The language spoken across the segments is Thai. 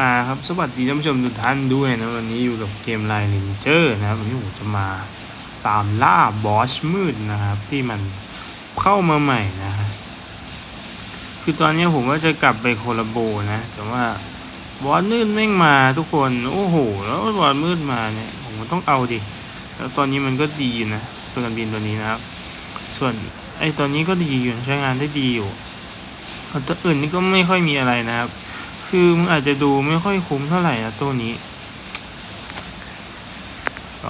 อ่าครับสวัสดีท่านผู้ชมทุกท่านด้วยนะวันนี้อยู่กับเกมไลน์เลนเจอร์นะครับวันนี้ผมจะมาตามล่าบอสมืดนะครับ ที่มันเข้ามาใหม่นะฮะคือตอนนี้ผมว่าจะกลับไปโคลาโบนะ แต่ว่าบอสมืดแม่งมาทุกคนโอ้โห แล้วบอสมืดมาเนี่ยผมต้องเอาดิแล้วตอนนี้มันก็ดีอยู่นะตัวกันบินตัวนี้นะครับ ส่วนไอ้ตัวนี้ก็ดีอยู่ใช้งานได้ดีอยู่ส่วตัวอื่นนี่ก็ไม่ค่อยมีอะไรนะครับ คือมึงอาจจะดูไม่ค่อยคุ้มเท่าไหร่นะตัวนี้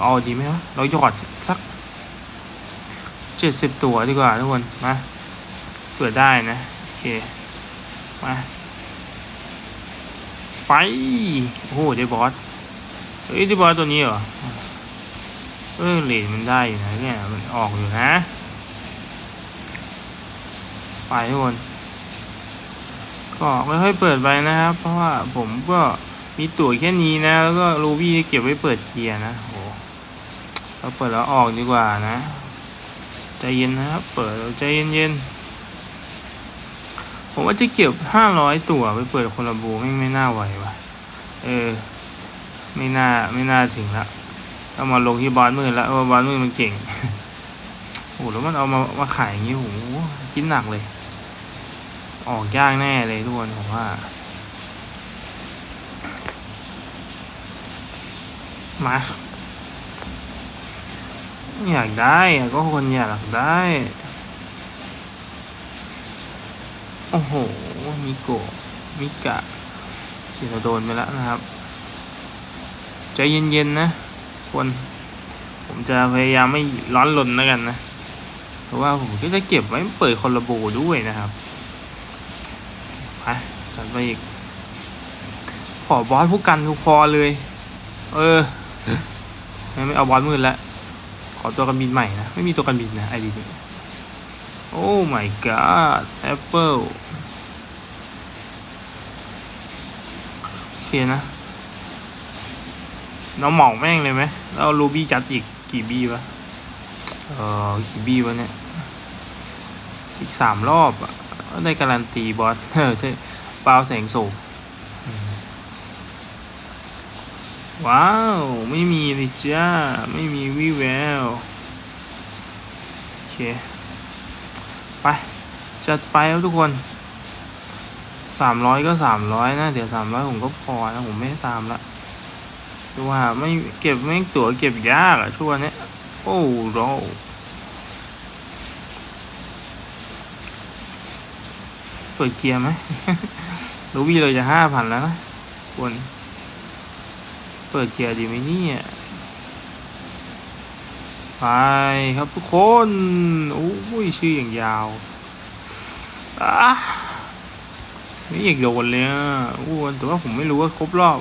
เอาดีไหมวะเราหยอดสักเจ็ดสิบตัวดีกว่าทุกคน มาเผื่อได้นะ โอเค มา ไป โอ้โหได้บอสเฮ้ยได้บอสตัวนี้เหรอเออเลนมันได้อยู่นะเนี่ยมันออกอยู่นะ ไปทุกคน ก็ค่อยๆเปิดไปนะครับ เพราะว่าผมก็มีตั๋วแค่นี้นะ แล้วก็รูบี้เก็บไว้เปิดเกียร์นะโหเราเปิดแล้วออกดีกว่านะ ใจเย็นนะครับ เปิดใจเย็นๆ ผมว่าจะเก็บห้าร้อยตั๋วไปเปิดคนละบูไม่ไม่น่าไหวว่ะ เออ ไม่น่าไม่น่าถึงละเอามาลงที่บอสมือแล้วบอสมือมันเก่ง โอ้แล้วมันเอามามาขายอย่างนี้โหคิดหนักเลย ออกยากแน่เลยทุกคนผมว่า มาอยากได้ก็คนอยากได้ โอ้โห มิโกะมิกะเสียโดนไปแล้วนะครับ ใจเย็นๆนะคน ผมจะพยายามไม่ร้อนรนแล้วกันนะ เพราะว่าผมก็จะเก็บไว้เปิดคอลลาโบด้วยนะครับ ไปจัดไปอีก ขอบอสผู้กันทุกพอเลย เออไม่เอาบอสมืดแล้วขอตัวกันบินใหม่นะ ไม่มีตัวกันบินนะไอดีนี้โอ้ my god apple โอเคนะเราหมอกแม่งเลยไหมแล้วรูบี้จัดอีกกี่บี้วะเออกี่บี้วะเนี่ย อีกสามรอบอะ ได้การันตีบอสเออใช่เปล่าแสงโศกว้าว ไม่มีเลยจ้า ไม่มีวิแวว โอเค ไป จัดไปครับทุกคนสามร้อยก็สามร้อยนะ เดี๋ยวสามร้อยผมก็พอนะ ผมไม่ตามละดูว่าไม่เก็บไม่ตั๋วเก็บยากอะช่วงนี้ โอ้โห ปิดเกียร์ไหมลูวี่เราจะห้าพันแล้วนะควรเปิดเกียร์ดีไหมเนี่ยไปครับทุกคนโอ้ยชื่ออย่างยาวอะไม่อยากโดนเลยอะอ้วนแต่ว่าผมไม่รู้ว่าครบรอบ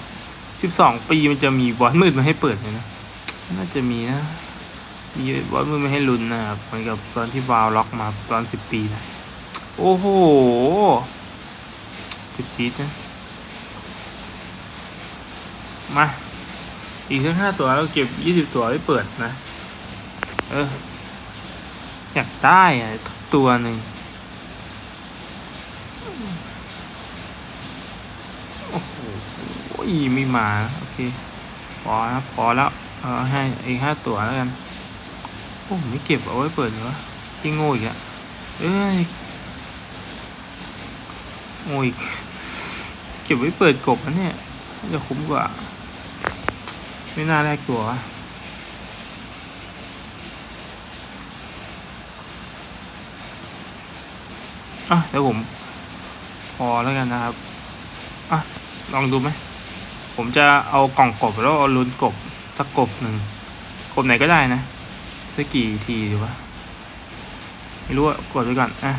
สิบสองปีมันจะมีบอลมืดมาให้เปิดไหมนะ น่าจะมีนะ มีบอลมืดมาให้ลุ้นนะครับเหมือนกับตอนที่วาวล็อกมาตอนสิบปีนะ โอ้โหจิบจี๊ดนะมา อีกสักห้าตัวเราเก็บยี่สิบตัวไว้เปิดนะ เออ อยากได้อะทุกตัวหนึ่งโอ้โหไม่มา โอเค พอนะพอแล้ว เอาให้อีกห้าตัวแล้วกัน โอ้ไม่เก็บเอาไว้เปิดเลยวะขี้โง่อีกอะเอ้ย โอ้ยเก็บไว้เปิดกบนะเนี่ยจะคุ้มกว่า ไม่น่าแลกตัววะอะเดี๋ยวผม พอแล้วกันนะครับอะลองดูไหมผมจะเอากล่องกบแล้วเอาลุ้นกบสักกบหนึ่งกบไหนก็ได้นะสักกี่ทีดีวะไม่รู้อะกดไว้ก่อนอะ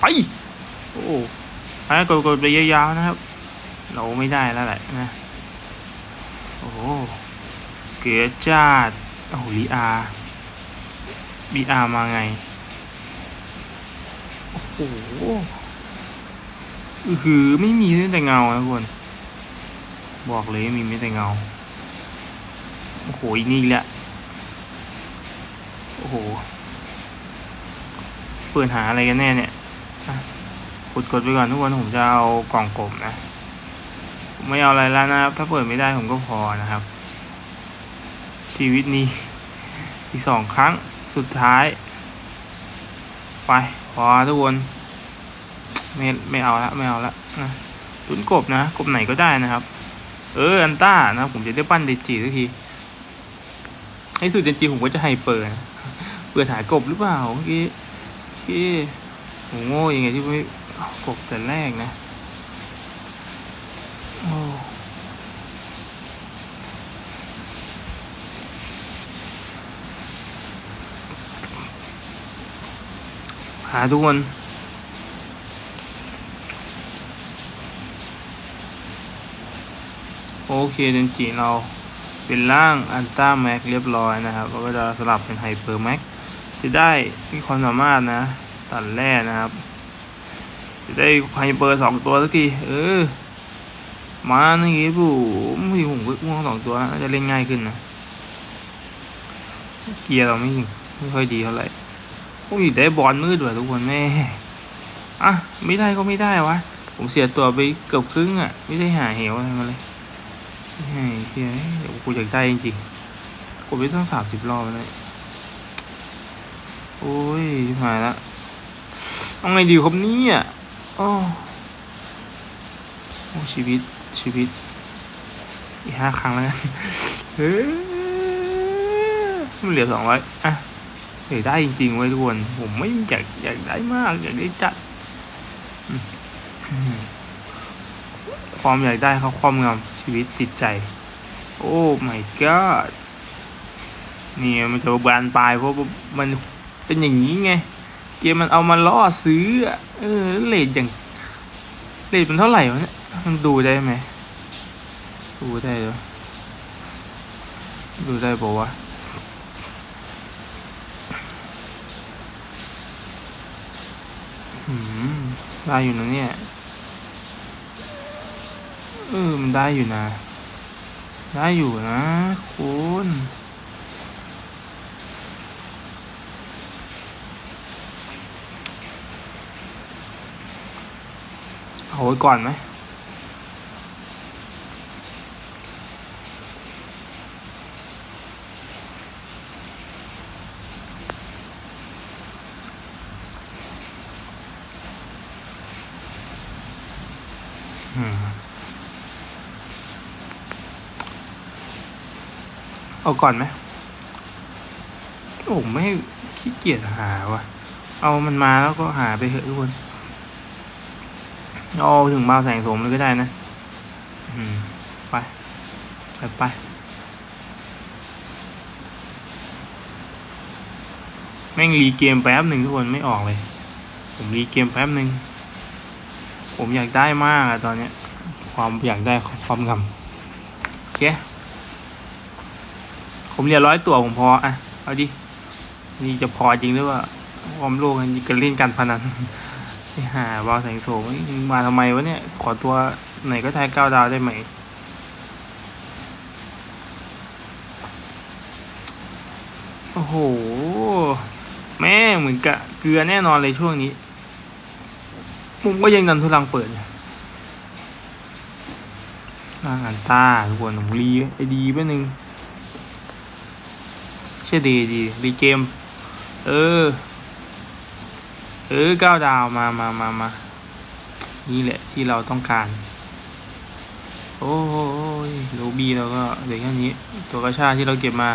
ไป โอ้อันนั้นกดกดไปยาวๆนะครับ เราไม่ได้แล้วแหละนะ โอ้โหเกือจัดโอ้ลีอาบีอามาไง โอ้โหอือหือไม่มีแต่เงานะทุกคนบอกเลยมีไม่แต่เงา โอ้โหอีกนี่แหละ โอ้โห เปิดหาอะไรกันแน่เนี่ย กดกดไปก่อนทุกคนผมจะเอากล่องกลมนะไม่เอาอะไรแล้วนะครับ ถ้าเปิดไม่ได้ผมก็พอนะครับ ชีวิตนี้ อีกสองครั้งสุดท้าย ไปพอทุกคนไม่ไม่เอาละไม่เอาละนะตุนกบนะกบไหนก็ได้นะครับ เอออันต้านะผมจะได้ปั้นเดจิสักทีให้สุดเดจิผมก็จะไฮเปอร์นะเบื่อถ่ายกบหรือเปล่าเมื่อกี้ที่ผมโง่ยังไงที่ไม่ กบแต่แรกนะ โอ้หาทุกคนโอเคเดนจิเราเป็นร่างอันต้าแม็กเรียบร้อยนะครับเราก็จะสลับเป็นไฮเปอร์แม็กจะได้มีความสามารถนะ ตัดแร่นะครับ จะได้ไฮเปอร์สองตัวสักที เออ มาในเกมผมที่ผมก็ม่วงสองตัวน่าจะเล่นง่ายขึ้นนะ เกียร์เราไม่ไม่ค่อยดีเท่าไหร่โอ้ได้บอลมืดด้ว่ะทุกคนแม่อะไม่ได้ก็ไม่ได้วะ ผมเสียตัวไปเกือบครึ่งอะ ไม่ได้หาเหวอะไรมาเลยเฮ้ยเฮ้ยเดี๋ยวกูอยากได้จริงๆกูไปตั้งสามสิบรอบแล้วเนี่ยโอ้ยหายละเอาไงดีครับเนี่ย โอ้โอ้ชีวิตชีวิต อีกห้าครั้งแล้วกันเฮ้ยมันเหลือสองร้อยอะเฮ้ยได้จริงๆไว้ยทุกคน ผมไม่อยากอยากได้มาก อยากได้จัด ความอยากได้เขาความงามชีวิตจิตใจ โอ้ my god นี่มันจะบานปลายเพราะมันเป็นอย่างนี้ไง เกมมันเอามาล่อซื้อ เออเลทอย่างเลทมันเท่าไหร่วะเนี่ยมันดูได้ไหมดูได้หรอดูได้ปะวะอืมได้อยู่นะเนี่ย เออ มันได้อยู่นะ ได้อยู่นะคุณ เอาไว้ก่อนไหมเอาก่อนไหมผมไม่ขี้เกียจหาวะเอามันมาแล้วก็หาไปเถอะทุกคน เอาถึงมาแสงสมเลยก็ได้นะ อืม ไปไปไปแม่งรีเกมแป๊บหนึ่งทุกคนไม่ออกเลย ผมรีเกมแป๊บหนึ่งผมอยากได้มากอะตอนเนี้ย ความอยากได้ความงำโอเค ผมเรียนร้อยตัวผมพออะเอาดินี่จะพอจริงหรือว่าความโลกอันนี้กันเล่นการพนัน ไอ้ห่าวาวแสงโสมมาทำไมวะเนี่ย ขอตัวไหนก็ทายเก้าดาวได้ไหม โอ้โห แม่เหมือนกะเกลือแน่นอนเลยช่วงนี้ มุมก็ยังดันทุลังเปิดนางอันต้าทุกคนผมรีไอดีไปหนึ่งใช่ดีดีรีเกม เออ ออเก้าดาวมามามามานี่แหละที่เราต้องการ โอ้ยโลบีเราก็เหลือแค่นี้ ตัวกระชาที่เราเก็บมา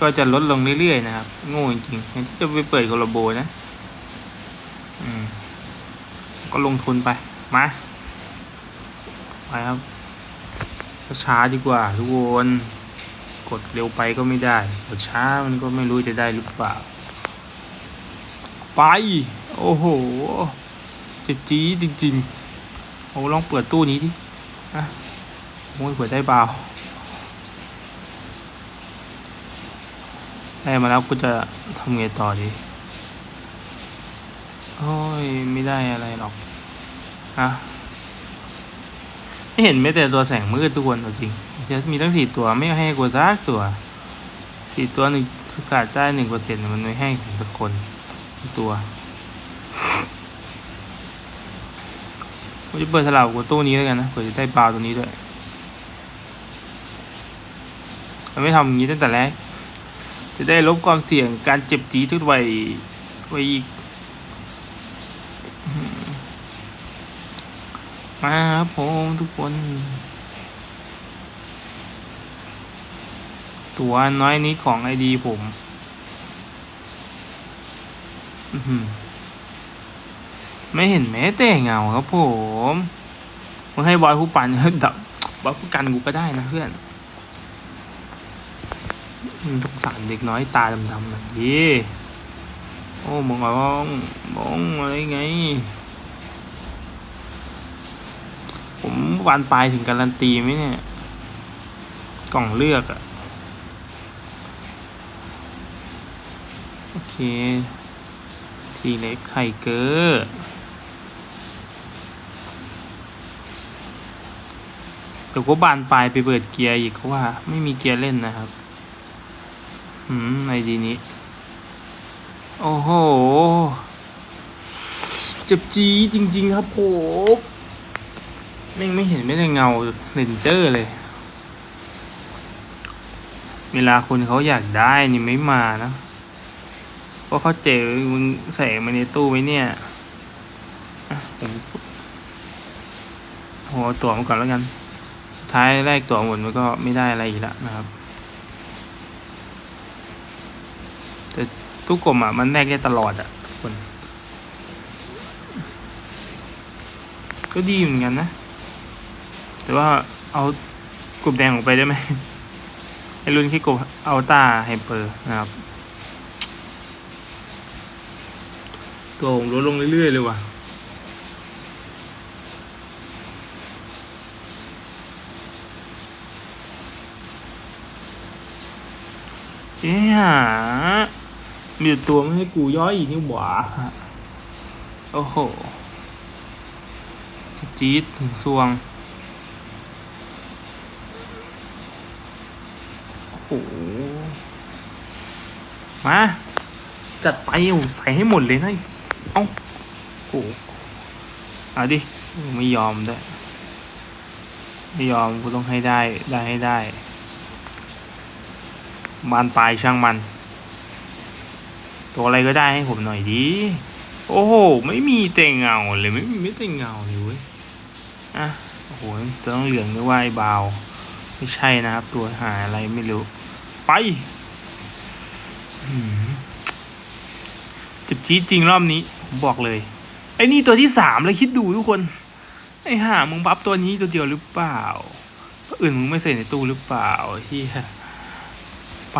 ก็จะลดลงเรื่อยๆนะครับโง่จริงๆที่จะไปเปิดโคลโบนะ อืม ก็ลงทุนไป มา ไปครับ ช้าดีกว่าทุกคน กดเร็วไปก็ไม่ได้ กดช้ามันก็ไม่รู้จะได้หรือเปล่า ไป โอ้โหเจ็บจี๊ดจริงๆโอ้ลองเปิดตู้นี้ดิอะโอ้ยเปิดได้เปล่าได้มาแล้วกูจะทำไงต่อดีโอ้ยไม่ได้อะไรหรอกอะไม่เห็นแม้แต่ตัวแสงมืดทุกคนจริงจะมีตั้งสี่ตัวไม่ให้กูสักตัวสี่ตัวหนึ่งการได้หนึ่งเปอร์เซ็นต์มันไม่ให้สักคน ตัวผมจะเปิดสลับกับตู้นี้แล้วกันนะเผื่อจะได้ปลาตัวนี้ด้วยมันไม่ทำอย่างนี้ตั้งแต่แรก จะได้ลบความเสี่ยงการเจ็บจีทุกวัยไว้อีก มาครับผมทุกคน ตัวน้อยนี้ของไอดีผม ไม่เห็นแม้แต่เงาครับผมมึงให้บอยผู้ปันดับบอยผู้กันกูก็ได้นะเพื่อนสงสารเด็กน้อยตาดำๆหน่อยดิโอ้มองมองมองอะไรไง ผมวานปลายถึงการันตีไหมเนี่ย กล่องเลือกอะโอเค ทีเล็กไทเกอร์เดี๋ยวก็บานปลายไปเปิดเกียร์อีกเพราะว่าไม่มีเกียร์เล่นนะครับ อืมไอดีนี้ โอ้โห เจ็บจีดจริง ๆ ครับผมแม่งไม่เห็นไม่ได้เงาเลนเจอร์เลย เวลาคนเขาอยากได้นี่ไม่มานะ เพราะเขาเจอมึงใส่มาในตู้ไว้เนี่ยอะผมโหตัวมาก่อนแล้วกัน สุดท้ายแรกตัวหมดมันก็ไม่ได้อะไรอีกแล้วนะครับ แต่ตู้กลมอะมันแรกได้ตลอดอะทุกคน ก็ดีเหมือนกันนะ แต่ว่าเอากลุ่มแดงออกไปได้ไหมไอรุ่นแค่กลุ่มอัลต้าไฮเปอร์นะครับ ตัวผมลดลงเรื่อยๆเลยว่ะ เอ๊ะมีแต่ตัวไม่ให้กูย่อยอีกนี่หว่าโอ้โหจี๊ดถึงซวง โอ้โห มา จัดไปโอ้ใส่ให้หมดเลยนะ เอ้าโอ้โหเอาดิไม่ยอมด้วยไม่ยอมกูต้องให้ได้ได้ให้ได้บานปลายช่างมัน ตัวอะไรก็ได้ให้ผมหน่อยดิโอ้โห ไม่มีแต่เงาเลยไม่มีไม่แต่เงาเลยเว้ยอะโอ้โหตัวต้องเหลืองด้วยว่าไอ้บาว ไม่ใช่นะครับ ตัวหาอะไรไม่รู้ ไปหืมเจ็บจี๊ดจริงรอบนี้ผม บอกเลย ไอ้นี่ตัวที่สามเลยคิดดูทุกคน ไอ้ห่ามึงบัฟตัวนี้ตัวเดียวหรือเปล่า ตัวอื่นมึงไม่ใส่ในตู้หรือเปล่าเฮียไป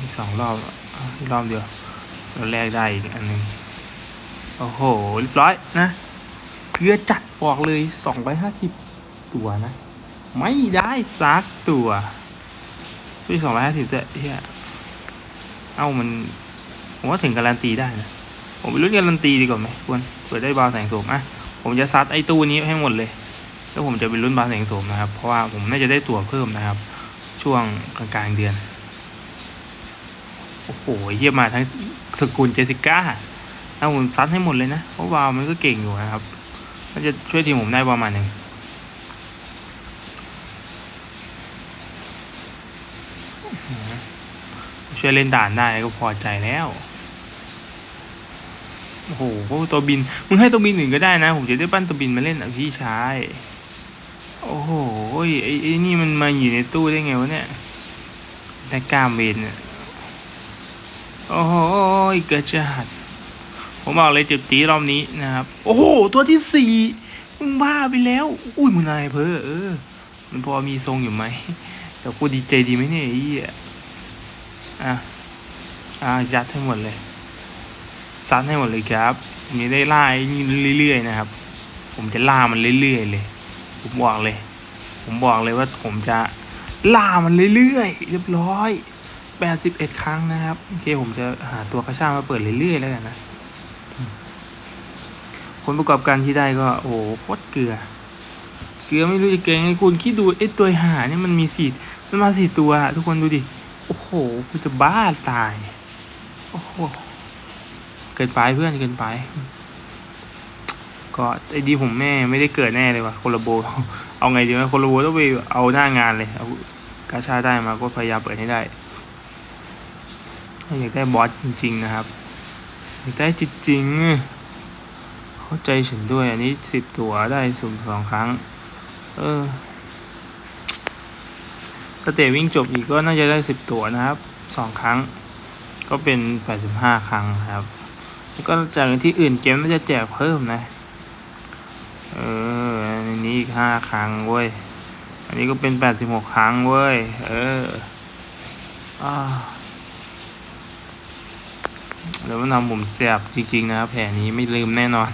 อีกสองรอบอีกรอบเดียวเราแลกได้อีกอันหนึ่งโอ้โหเรียบร้อยนะเกลือจัดบอกเลยสองร้อยห้าสิบตัวนะ ไม่ได้ซักตัวด้วยสองร้อยห้าสิบด้เฮียเอ้ามันผมว่าถึงการันตีได้นะ ผมไปรุ่นการันตีดีกว่าไหมควรเปิดได้บาลแสงโสมอะผมจะซัดไอ้ตู้นี้ให้หมดเลย แล้วผมจะไปรุ่นบาลแสงโสมนะครับ เพราะว่าผมน่าจะได้ตั๋วเพิ่มนะครับ ช่วงกลางๆเดือน โอ้โหเยี่ยมมาทั้งสกุลเจสิก้าถ้าผมซัดให้หมดเลยนะ เพราะวาวมันก็เก่งอยู่นะครับมันจะช่วยทีมผมได้ประมาณหนึ่งช่วยเล่นด่านได้ก็พอใจแล้ว โอ้โหตัวบิน มึงให้ตัวบินหนึ่งก็ได้นะ ผมจะได้ปั้นตัวบินมาเล่นอะพี่ชาย โอ้โหไอ้ไอ้นี่มันมาอยู่ในตู้ได้ไงวะเนี่ยได้กล้ามเวนเนี่ยโอ้โหเกิดจะหัดผมบอกเลยเจ็บจีรอบนี้นะครับ โอ้โห ตัวที่สี่มึงบ้าไปแล้ว อุ้ยมึงนายเพอเออ มันพอมีทรงอยู่ไหม แต่กูดีใจดีไหมเนี่ยไอ้เหี้ยอะอะยัดให้งหมดเลย ซัดให้หมดเลยครับมจะได้ล่าไอ้นี่เรื่อยๆนะครับ ผมจะล่ามันเรื่อยๆเลย ผมบอกเลย ผมบอกเลยว่าผมจะล่ามันเรื่อยๆเรียบร้อยแปดสิบเอ็ดครั้งนะครับโอเคผมจะหาตัวกระชามาเปิดเรื่อยๆแล้วกันนะผลประกอบการที่ได้ก็โอ้โหโคตรเกลือ เกลือไม่รู้จะเก่งไงคุณคิดดูไอ้ตัวหาเนี่ยมันมีสี่มันมาสี่ตัว ทุกคนดูดิ โอ้โหกูจะบ้าตาย โอ้โห เกินไปเพื่อนเกินไป ก็ไอดีผมแม่ไม่ได้เกิดแน่เลยว่ะโคลาโบ เอาไงดีวะโคลาโบต้องไปเอาหน้างานเลยเอากาชาได้มาก็พยายามเปิดให้ได้อยากได้บอสจริง ๆ นะครับอยากได้จริงๆเข้าใจฉันด้วยอันนี้สิบตัวได้สุ่มสองครั้ง เออถ้าเตะวิ่งจบอีกก็น่าจะได้สิบตัวนะครับสองครั้ง ก็เป็นแปดสิบห้าครั้งครับ แล้วก็จากที่อื่นเกมน่าจะแจกเพิ่มนะ เอออันนี้อีกห้าครั้งเว้ย อันนี้ก็เป็นแปดสิบหกครั้งเว้ย เอออ่าแล้วมันทำผมแสบจริง ๆ นะแผลนี้ไม่ลืมแน่นอน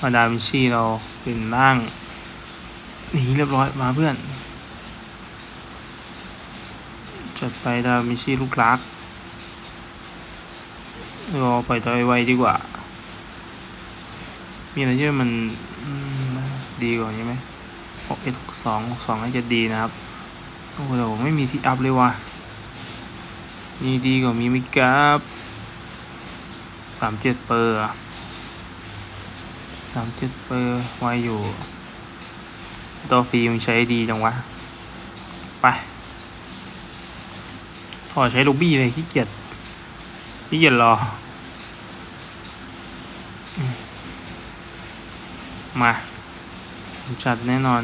มาดาวินชีเราเป็นร่างหนีเรียบร้อยมาเพื่อน จัดไปดาวินชีลูกรัก รอไปต่อยไวดีกว่า มีอะไรที่มันมดีกว่านี้ไหมหกเอ็ดหกสองหกสองน่าจะดีนะครับ โอ้โหไม่มีที่อัพเลยว่ะนี่ดีกว่ามีมิกับสามเจ็ดเปอร์สามเจ็ดเปอร์ไวอยู่ ตัวฟรีมันใช้ดีจังวะ ไปขอดใช้ลูบี้เลยขี้เกียจขี้เกียจรอ มา จัดแน่นอน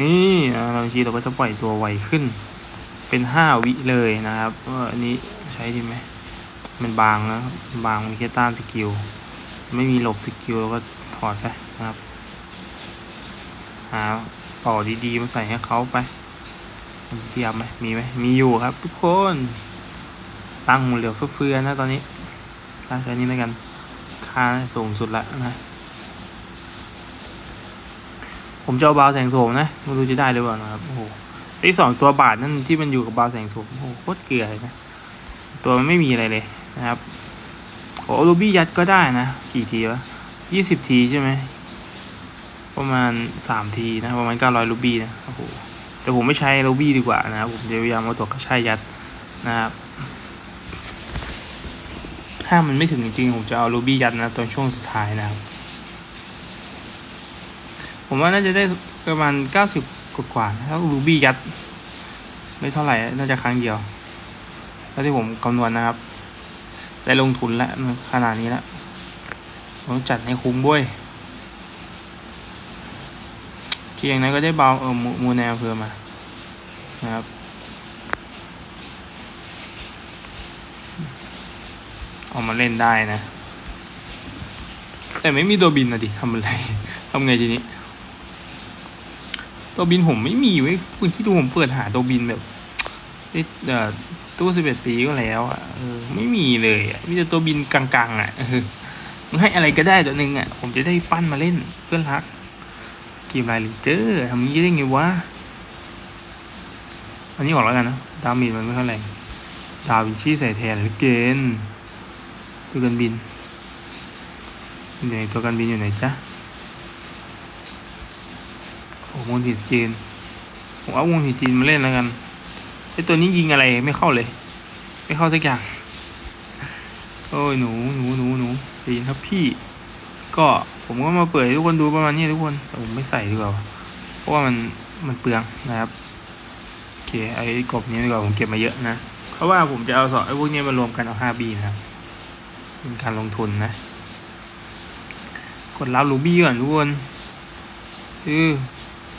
นี่อ่าบางทีเราก็จะปล่อยตัวไวขึ้น เป็นห้าวิเลยนะครับว่าอันนี้ใช้ดีไหม มันบางนะบางมีแค่ต้านสกิล ไม่มีหลบสกิลเราก็ถอดไปนะครับ หาเป่าดีๆมาใส่ให้เขาไปมีเทียบไหมมีไหมมีอยู่ครับทุกคน ตั้งเหลือเฟือๆนะตอนนี้ตั้งใช้นี้แล้วกัน ค่าสูงสุดละนะ ผมจะเอาบาวแสงโสมนะไม่รู้จะได้หรือเปล่านะครับโอ้โหไอสองตัวบาทนั่นที่มันอยู่กับบาวแสงโสมโอ้โหโคตรเกลือเลยนะตัวมันไม่มีอะไรเลยนะครับโอ้ลูบี้ยัดก็ได้นะ กี่ทีวะยี่สิบทีใช่ไหมประมาณสามทีนะประมาณเก้าร้อยลูบี้นะโอ้โหแต่ผมไม่ใช้ลูบี้ดีกว่านะครับผมจะพยายามเอาตัวกระชายยัดนะครับ ถ้ามันไม่ถึงจริงๆผมจะเอาลูบี้ยัดนะตอนช่วงสุดท้ายนะครับ ผมว่าน่าจะได้ประมาณเก้าสิบกว่าถ้าลูบี้ยัด ไม่เท่าไหร่ น่าจะครั้งเดียวแล้วที่ผมคำนวณนะครับ ได้ลงทุนแล้วขนาดนี้แล้วต้องจัดให้คุ้มบ้วยเที่ยงนั้นก็ได้เบาเออมูมูแนวเพิ่มมานะครับ เอามาเล่นได้นะ แต่ไม่มีตัวบินนะดิทำอะไรทำไงทีนี้ ตัวบินผมไม่มีเว้ยคุณคิดดูผมเปิดหาตัวบินแบบเอ๊ะเอ่อตู้สิบเอ็ดปีก็แล้วอะเออไม่มีเลยอะมีแต่ตัวบินกลางๆอะเออมึงให้อะไรก็ได้ตัวหนึ่งอะ ผมจะได้ปั้นมาเล่นเพื่อนรักเกมไรลิเจอทำงี้ได้ไงวะอันนี้ออกแล้วกันนะดามีมันไม่เท่าไหร่ดาวินชีใส่แทนหรือเกณฑ์ ตัวกันบินอยู่ไหนตัวกันบินอยู่ไหนจ๊ะโอ้มูลผิดจีนผมเอามูลผิดจีนมาเล่นแล้วกันไอตัวนี้ยิงอะไรไม่เข้าเลย ไม่เข้าสักอย่าง โอ้ยหนูหนูหนูหนูจเย็นครับพี่ ก็ผมก็มาเปิดให้ทุกคนดูประมาณนี้ทุกคนแต่ผมไม่ใส่ดีกว่าเพราะว่ามันมันเปลืองนะครับโอเคไอ้กบนี้ดีกว่าผมเก็บมาเยอะนะเพราะว่าผมจะเอาสองไอ้พวกนี้มารวมกันเอาห้าบีนะครับ เป็นการลงทุนนะ กดรับรูบี้ก่อนทุกคนเออ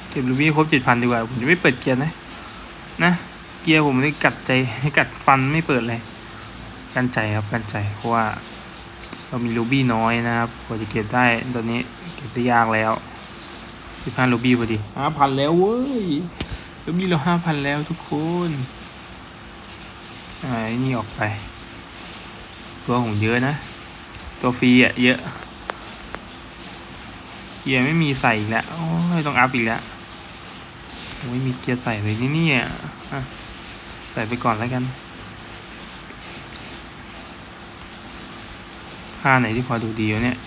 เก็บรูบี้ครบเจ็ดพันดีกว่า ผมจะไม่เปิดเกียร์นะ นะ เกียร์ผมนี่กัดใจกัดฟันไม่เปิดเลย กันใจครับกันใจ เพราะว่า เรามีรูบี้น้อยนะครับกว่าจะเก็บได้ตอนนี้เก็บได้ยากแล้วที่พันรูบี้พอดีห้าพันแล้วเว้ยรูบี้เราห้าพันแล้วทุกคนอ่าไอ้นี่ออกไป ตัวผมเยอะนะ ตัวฟรีอะเยอะเกียร์ไม่มีใส่อีกแล้ว โอ้ยต้องอัพอีกแล้วไม่มีเกียร์ใส่เลยนี่เนี่ยอะใส่ไปก่อนแล้วกันผ้าไหนที่พอดูดีวะเนี่ย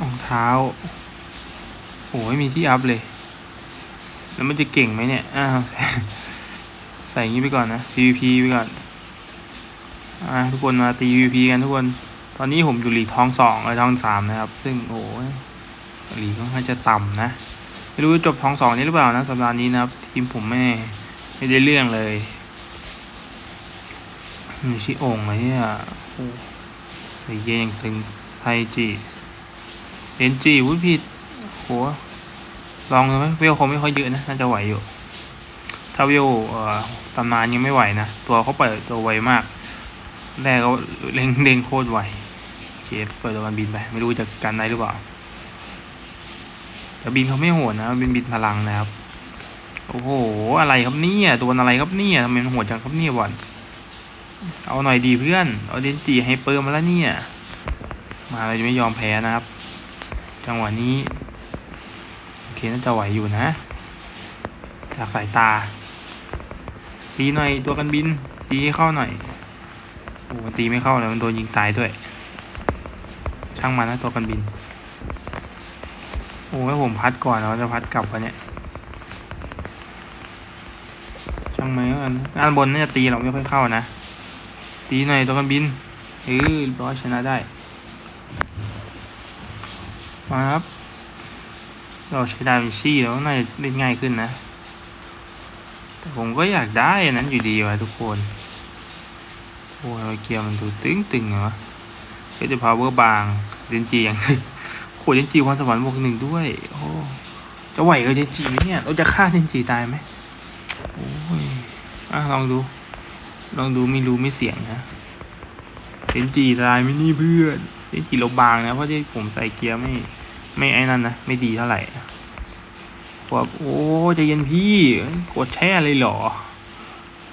รองเท้าโอ้ไม่มีที่อัพเลย แล้วมันจะเก่งไหมเนี่ย อ้าว ใส่ใส่อย่างนี้ไปก่อนนะ PVP ไปก่อน อ่าทุกคนมาตี PVP กันทุกคน ตอนนี้ผมอยู่หลีกทองสองไอ้ทองสามนะครับ ซึ่งโอ้ยหลีกค่อนข้างจะต่ำนะ ไม่รู้จบทองสองนี้หรือเปล่านะสัปดาห์นี้นะครับ ทีมผมไม่ไม่ได้เรื่องเลยนี่ชิโองไอ้เนี่ยใส่เย,ยงตึงไทจีเอ็นจีวุ้ยผิดโหลองดูไหมเวลคงไม่ค่อยเยอะนะ น่าจะไหวอยู่ ถ้าเวลเอ่อตำนานยังไม่ไหวนะ ตัวเขาเปิดตัวไวมาก แรกเขาเร่งเร่งโคตรไวโอเคเปิดตัวมันบินไป ไม่รู้จะกันได้หรือเปล่าแต่บินเขาไม่โหดนะบินบินพลังนะครับ โอ้โห อะไรครับเนี่ยตัวอะไรครับเนี่ยทำไมมันโหดจังครับเนี่ยบอลเอาหน่อยดีเพื่อนเอาเดนจีให้เปิร์มาแล้วเนี่ย มาเราจะไม่ยอมแพ้นะครับ จังหวะนี้โอเคน่าจะไหวอยู่นะ จากสายตาตีหน่อยตัวกันบินตีให้เข้าหน่อย โอ้มันตีไม่เข้าเลยมันโดนยิงตายด้วย ช่างมันนะตัวกันบิน โอ้ยผมพัดก่อนเราจะพัดกลับวะเนี่ย ช่างมันกันงานบนน่าจะตีเราไม่ค่อยเข้านะ ตีหน่อยตัวกันบินเออเรียบร้อยชนะได้ มาครับ เราใช้ดาวินชีแล้วน่าจะเล่นง่ายขึ้นนะ แต่ผมก็อยากได้นั้นอยู่ดีว่ะทุกคน อ้ยเกียร์มันดูตึงตึงๆเหรอเก็จะพาวเวอร์บางเดนจีอย่างนึ่งโหเดนจีความสวรรค์บวกหนึ่งด้วย โอ้จะไหวกับเดนจีไหมเนี่ย เราจะฆ่าเดนจีตายไหมโอ้ยอะลองดู ลองดูไม่รู้ไม่เสียงนะเดนจีตายไหมนี่เพื่อนเดนจีเราบางนะ เพราะที่ผมใส่เกียร์ไม่ ไม่ไอ้นั่นนะ ไม่ดีเท่าไหร่บอกโอ้ใจเย็นพี่ กดแช่เลยเหรอ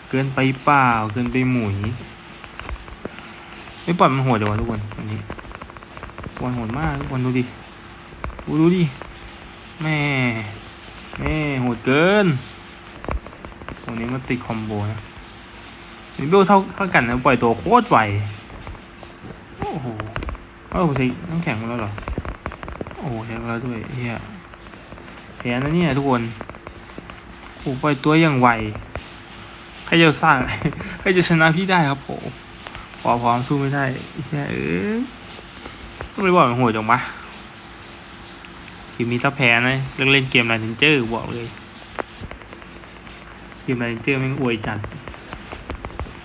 เกินไปเปล่า เกินไปหมุย ไม่ปล่อยมันโหดเดี๋ยววะทุกคนวันนี้วันโหดมากทุกคนดูดิดูดูดิแม่แม่โหดเกินวันนี้มันติดคอมโบนะนี่เบลเท่าเท่ากันนะปล่อยตัวโคตรไวโอ้โหเอ้าผมใส่น้ำแข็งมาแล้วเหรอโอ้โหใช้แล้วด้วยเฮียแพ้นะเนี่ยทุกคนโอ้ปล่อยตัวอย่างไวใครจะสร้างใครจะชนะพี่ได้ครับผม พอพร้อมสู้ไม่ได้แค่เออต้องไปบอกมันโหดจังวะทีมนี้ถ้าแพ้นะเลิกเล่นเกมไรเนเจอร์บอกเลย เกมไรเนเจอร์แม่งอวยจัด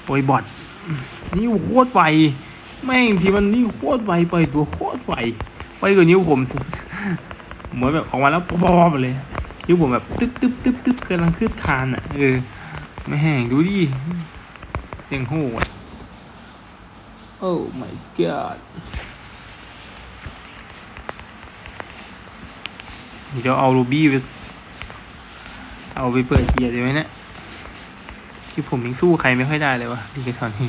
อวยบอทนี่โคตรไวแม่งทีมันนี่โคตรไวไปตัวโคตรไวไวกว่านิ้วผมเหมือนแบบออกมาแล้วปอปๆเลยนิ้วผมแบบตึ๊บตึ๊บตึ๊บตึ๊บกำลังขึ้นคานอะเออแม่งดูดิยังโหด Oh my god เดี๋ยวเอารูบี้ไปเอาไปเปิดเกียร์ดีไหมเนี่ยที่ผมยังสู้ใครไม่ค่อยได้เลยวะดีกตอนนี้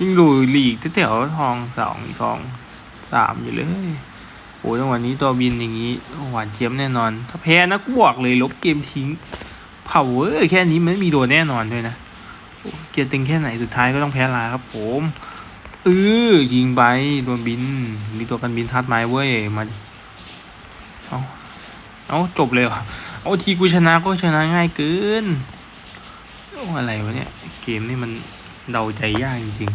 ยิ่งดูหลีกแถวทองสองสองสามอยู่เลยโอ้ยจังหวะนี้ตัวบินอย่างนี้หวานเจี๊ยบแน่นอน ถ้าแพ้นะกูบอกเลยลบเกมทิ้งเผาเออแค่นี้มันไม่มีโดนแน่นอนด้วยนะเกียร์ตึงแค่ไหนสุดท้ายก็ต้องแพ้ลาครับผม เออยิงไปตัวบิน มีตัวกันบินทัดไม้เว้ย มาดิเอาเอาจบเลยเหรอเอาทีกูชนะก็ชนะง่ายเกินโอ้อะไรวะเนี่ย เกมนี่มันเดาใจยากจริง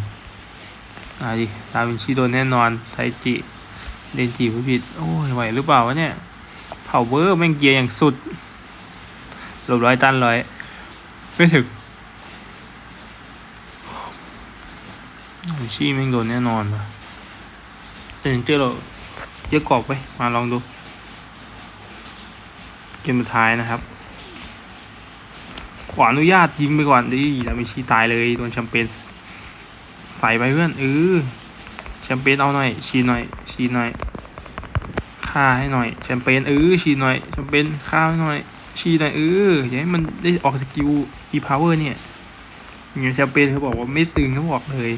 ๆอะดิดาวินชีโดนแน่นอน ไทจิเดนจิผู้ผิด โอ้ยไหวหรือเปล่าวะเนี่ยเผาเวอร์แม่งเกียร์อย่างสุดหลบร้อยตันร้อย ไม่ถึง ชี่แม่งโดนแน่นอนว่ะแต่ถึงเจอเราเยอะกรอบไป มาลองดู เกมสุดท้ายนะครับ ขออนุญาตยิงไปก่อนดิแล้วไม่ชี้ตายเลยโดนแชมเปญใส่ไปเพื่อนเออแชมเปญเอาหน่อยชีหน่อยชีหน่อยฆ่าให้หน่อยแชมเปญเออชีหน่อยแชมเปญฆ่าให้หน่อยชีหน่อยเอออย่าให้มันได้ออกสกิลอีพาวเวอร์เนี่ยอย่างแชมเปญเขาบอกว่าไม่ตึงเขาบอกเลย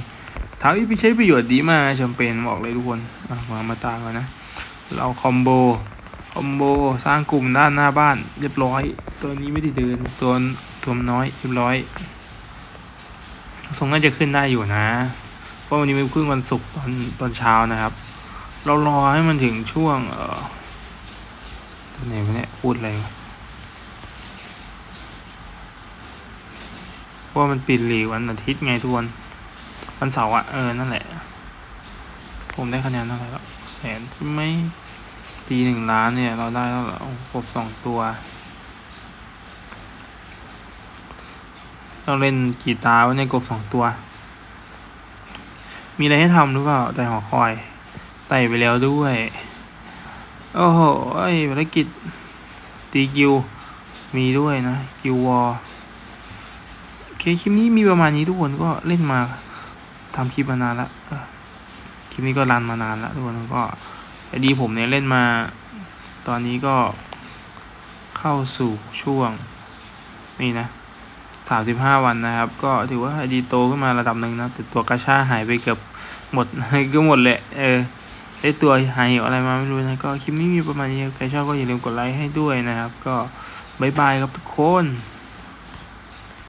ถาว่าไปใช้ประโยชน์ดีมากแชมเปญบอกเลยทุกคนมามาตามกันนะ เราคอมโบ คอมโบสร้างกลุ่มด้านหน้าบ้าน เรียบร้อย ตัวนี้ไม่ได้เดิน ตัวตัวน้อยเรียบร้อยทรงน่าจะขึ้นได้อยู่นะเพราะวันนี้เป็นเพิ่งวันศุกร์ตอนตอนเช้านะครับ เรารอให้มันถึงช่วง เออตอนไหนวะเนี่ยพูดอะไรว่ามันปิดหลีกวันอาทิตย์ไงทุกคน วันเสาร์อะเออ นั่นแหละ ผมได้คะแนนเท่าไหร่แล้วแสนใช่ไหมตีหนึ่งล้านเนี่ย เราได้แล้วเรอโอ้ครบสองตัว เราเล่นกี่ตาวะเนี่ยกบสองตัว มีอะไรให้ทำหรือเปล่า แต่หอคอย ไต่ไปแล้วด้วย โอ้โหไอ้ภารกิจ ตีกิว มีด้วยนะ กิววอลโอเค คลิปนี้มีประมาณนี้ทุกคนก็เล่นมา ทำคลิปมานานละคลิปนี้ก็รันมานานละทุกคนก็ไอดีผมเนี่ยเล่นมา ตอนนี้ก็เข้าสู่ช่วงนี่นะสามสิบห้าวันนะครับ ก็ถือว่าไอดีโตขึ้นมาระดับหนึ่งนะแต่ตัวกระชาหายไปเกือบหมดก็หมดแหละเออได้ตัวหายเหวอะไรมาไม่รู้นะก็คลิปนี้มีประมาณนี้ใครชอบก็อย่าลืมกดไลค์ให้ด้วยนะครับ ก็บายบายครับทุกคน